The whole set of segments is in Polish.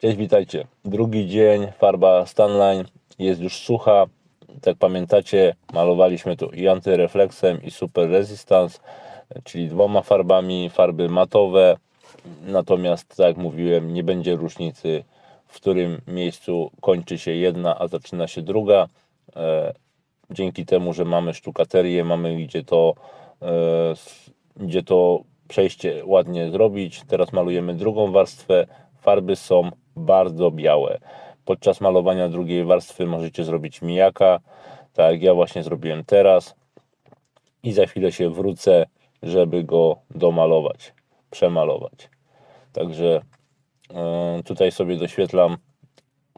Cześć, witajcie. Drugi dzień, farba Stanline jest już sucha. Jak pamiętacie, malowaliśmy tu i antyrefleksem, i super resistance, czyli dwoma farbami, farby matowe. Natomiast, tak jak mówiłem, nie będzie różnicy, w którym miejscu kończy się jedna, a zaczyna się druga. E, Dzięki temu, że mamy sztukaterię, mamy gdzie to, e, gdzie to przejście ładnie zrobić. Teraz malujemy drugą warstwę. Farby są bardzo białe. Podczas malowania drugiej warstwy możecie zrobić mijaka, tak jak ja właśnie zrobiłem teraz. I za chwilę się wrócę, żeby go domalować, przemalować. Także e, tutaj sobie doświetlam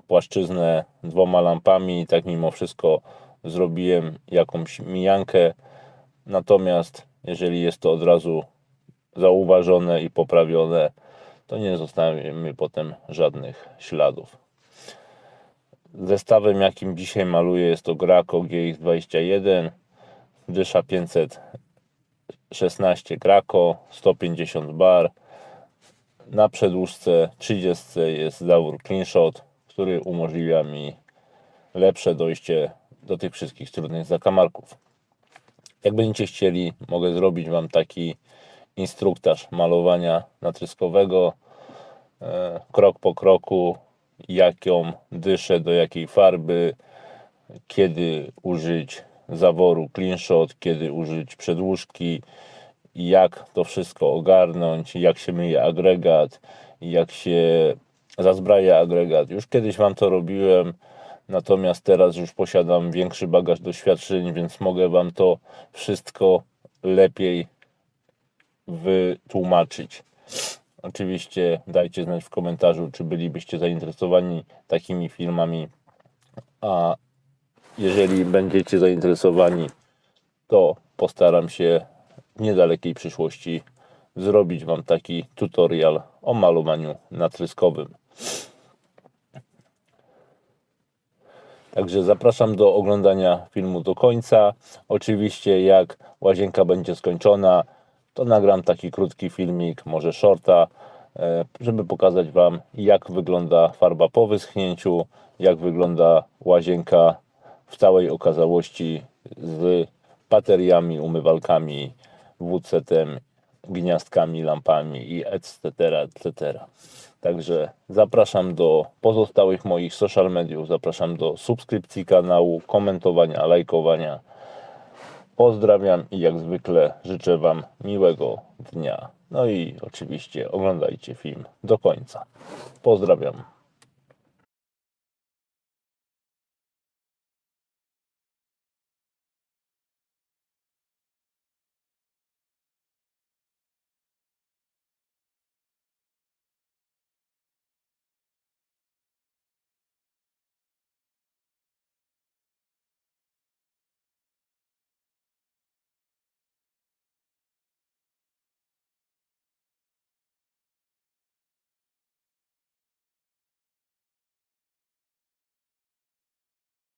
płaszczyznę dwoma lampami i tak mimo wszystko zrobiłem jakąś mijankę. Natomiast jeżeli jest to od razu zauważone i poprawione, to nie zostawimy potem żadnych śladów. Zestawem jakim dzisiaj maluję jest to Graco GX21 Dysza 516 Graco 150 bar na przedłużce 30 jest zawór CleanShot, który umożliwia mi lepsze dojście do tych wszystkich trudnych zakamarków. Jak będziecie chcieli, mogę zrobić Wam taki instruktaż malowania natryskowego, krok po kroku, jaką dyszę, do jakiej farby, kiedy użyć zaworu CleanShot, kiedy użyć przedłużki, jak to wszystko ogarnąć, jak się myje agregat, jak się zazbraja agregat. Już kiedyś Wam to robiłem, natomiast teraz już posiadam większy bagaż doświadczeń, więc mogę Wam to wszystko lepiej wytłumaczyć. Oczywiście dajcie znać w komentarzu, czy bylibyście zainteresowani takimi filmami, a jeżeli będziecie zainteresowani, to postaram się w niedalekiej przyszłości zrobić Wam taki tutorial o malowaniu natryskowym. Także zapraszam do oglądania filmu do końca. Oczywiście, jak łazienka będzie skończona, to nagram taki krótki filmik, może shorta, e, żeby pokazać Wam, jak wygląda farba po wyschnięciu, jak wygląda łazienka w całej okazałości z bateriami, umywalkami, WC-tem, gniazdkami, lampami i etc., etc. Także zapraszam do pozostałych moich social mediów, zapraszam do subskrypcji kanału, komentowania, lajkowania. Pozdrawiam i jak zwykle życzę Wam miłego dnia. No i oczywiście oglądajcie film do końca. Pozdrawiam.